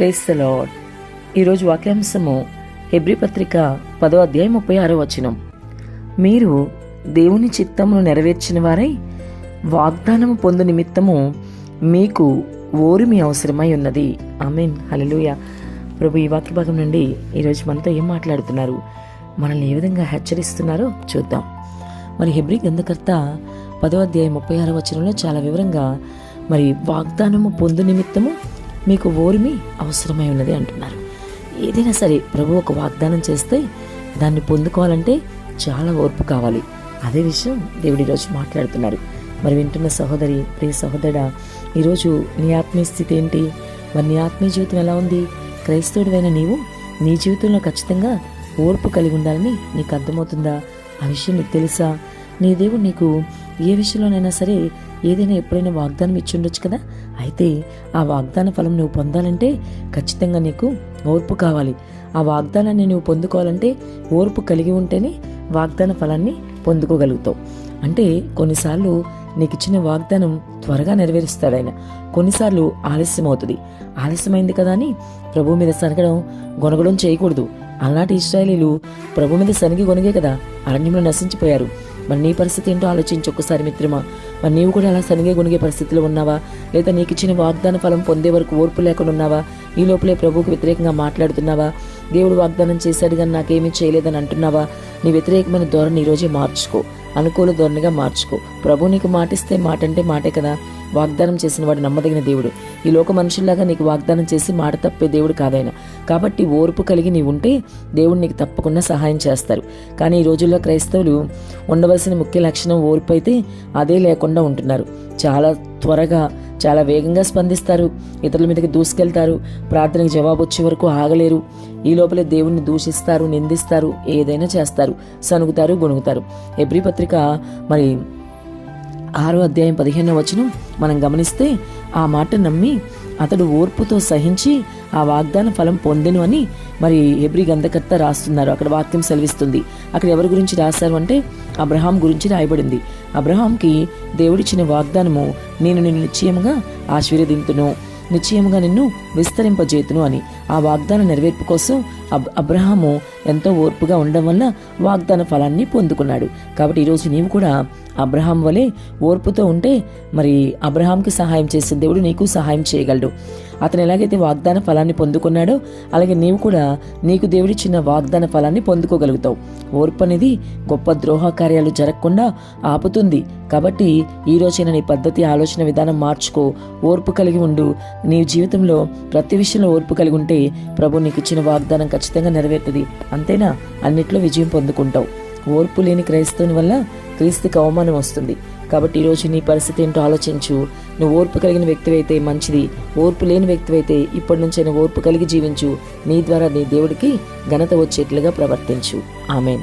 Praise lord ఈరోజు వాక్యాంశము హెబ్రి పత్రిక పదో అధ్యాయం ముప్పై ఆరో వచనం. మీరు దేవుని చిత్తమును నెరవేర్చిన వారై వాగ్దానము పొందు నిమిత్తము మీకు ఓరిమి అవసరమై ఉన్నది. ఆమెన్. హలలుయ ప్రభు ఈ వాక్య భాగం నుండి ఈరోజు మనతో ఏం మాట్లాడుతున్నారు? మనల్ని ఏ విధంగా హెచ్చరిస్తున్నారో చూద్దాం. మరి హెబ్రి గ్రంథకర్త పదో అధ్యాయం ముప్పై ఆరో వచనంలో చాలా వివరంగా మరి వాగ్దానము పొందు నిమిత్తము మీకు ఓర్మి అవసరమై ఉన్నది అంటున్నారు. ఏదైనా సరే ప్రభు ఒక వాగ్దానం చేస్తే దాన్ని పొందుకోవాలంటే చాలా ఓర్పు కావాలి. అదే విషయం దేవుడు ఈరోజు మాట్లాడుతున్నారు. మరి వింటున్న సహోదరి ప్రియ సహోదరా ఈరోజు నీ ఆత్మీయ స్థితి ఏంటి? మరి నీ ఆత్మీయ జీవితం ఎలా ఉంది? క్రైస్తవుడివైన నీవు నీ జీవితంలో ఖచ్చితంగా ఓర్పు కలిగి ఉండాలని నీకు అర్థమవుతుందా? ఆ విషయం నీకు తెలుసా? నీ దేవుడు నీకు ఏ విషయంలోనైనా సరే ఏదైనా ఎప్పుడైనా వాగ్దానం ఇచ్చి ఉండొచ్చు కదా? అయితే ఆ వాగ్దాన ఫలం నువ్వు పొందాలంటే ఖచ్చితంగా నీకు ఓర్పు కావాలి. ఆ వాగ్దానాన్ని నువ్వు పొందుకోవాలంటే ఓర్పు కలిగి ఉంటేనే వాగ్దాన ఫలాన్ని పొందుకోగలుగుతావు. అంటే కొన్నిసార్లు నీకు ఇచ్చిన వాగ్దానం త్వరగా నెరవేరుస్తాడు ఆయన. కొన్నిసార్లు ఆలస్యం అవుతుంది ఆలస్యమైంది కదా అని ప్రభు మీద సనగడం గొనగడం చేయకూడదు. అలాంటి ఇస్రాయలీలు ప్రభు మీద సనిగి గొనగే కదా అరణ్యంలో నశించిపోయారు. మరి నీ పరిస్థితి ఏంటో ఆలోచించి ఒక్కసారి మిత్రమా. మరి నీవు కూడా అలా సనిగే గునిగే పరిస్థితిలో ఉన్నావా? లేదా నీకు ఇచ్చిన వాగ్దాన ఫలం పొందే వరకు ఓర్పు లేకుండా ఉన్నావా ఈ లోపలే ప్రభువుకు వ్యతిరేకంగా మాట్లాడుతున్నావా? దేవుడు వాగ్దానం చేశాడు కానీ నాకేమీ చేయలేదని అంటున్నావా? నీ వ్యతిరేకమైన ధోరణి ఈరోజే మార్చుకో. అనుకూల ధోరణిగా మార్చుకో. ప్రభు నీకు మాటిస్తే మాట అంటే మాటే కదా. వాగ్దానం చేసిన వాడు నమ్మదగిన దేవుడు. ఈ లోక మనుషుల్లాగా నీకు వాగ్దానం చేసి మాట తప్పే దేవుడు కాదైనా. కాబట్టి ఓర్పు కలిగి నీవు ఉంటే దేవుడు నీకు తప్పకుండా సహాయం చేస్తారు. కానీ ఈ రోజుల్లో క్రైస్తవులు ఉండవలసిన ముఖ్య లక్షణం ఓర్పు అయితే అదే లేకుండా ఉంటున్నారు. చాలా త్వరగా చాలా వేగంగా స్పందిస్తారు. ఇతరుల మీదకి దూసుకెళ్తారు. ప్రార్థనకు జవాబు వచ్చే వరకు ఆగలేరు. ఈ లోపలే దేవుణ్ణి దూషిస్తారు నిందిస్తారు ఏదైనా చేస్తారు. సనుగుతారు గొణుగుతారు. ఎబ్రి పత్రిక మరి ఆరో అధ్యాయం పదిహేనో వచనం మనం గమనిస్తే ఆ మాట నమ్మి అతడు ఓర్పుతో సహించి ఆ వాగ్దాన ఫలం పొందెను అని మరి ఎబ్రి గంధకర్త రాస్తున్నారు. అక్కడ వాక్యం సెలవిస్తుంది. అక్కడ ఎవరి గురించి రాశారు అంటే అబ్రహాం గురించి రాయబడింది. అబ్రహాంకి దేవుడిచ్చిన వాగ్దానము నేను నిన్ను నిశ్చయముగా ఆశీర్వదింతును నిశ్చయముగా నిన్ను విస్తరింపజేతును అని. ఆ వాగ్దాన నెరవేర్పు కోసం అబ్ అబ్రహాము ఎంతో ఓర్పుగా ఉండడం వల్ల వాగ్దాన ఫలాన్ని పొందుకున్నాడు. కాబట్టి ఈరోజు నీవు కూడా అబ్రహాం వలె ఓర్పుతో ఉంటే మరి అబ్రహాంకి సహాయం చేసే దేవుడు నీకు సహాయం చేయగలడు. అతను ఎలాగైతే వాగ్దాన ఫలాన్ని పొందుకున్నాడో అలాగే నీవు కూడా నీకు దేవుడిచ్చిన వాగ్దాన ఫలాన్ని పొందుకోగలుగుతావు. ఓర్పు అనేది గొప్ప ద్రోహ కార్యాలు జరగకుండా ఆపుతుంది. కాబట్టి ఈ రోజైన నీ పద్ధతి ఆలోచన విధానం మార్చుకో. ఓర్పు కలిగి ఉండు. నీ జీవితంలో ప్రతి విషయంలో ఓర్పు కలిగి ఉంటే ప్రభు నీకు ఇచ్చిన వాగ్దానం ఖచ్చితంగా నెరవేరుతుంది. అంతేనా? అన్నిట్లో విజయం పొందుకుంటావు. ఓర్పు లేని క్రైస్తవుని వల్ల క్రీస్తుకి అవమానం వస్తుంది. కాబట్టి ఈరోజు నీ పరిస్థితి ఏంటో ఆలోచించు. నువ్వు ఓర్పు కలిగిన వ్యక్తివైతే మంచిది. ఓర్పు లేని వ్యక్తివైతే ఇప్పటి నుంచైనా ఓర్పు కలిగి జీవించు. నీ ద్వారా నీ దేవుడికి ఘనత వచ్చేట్లుగా ప్రవర్తించు. ఆమెన్.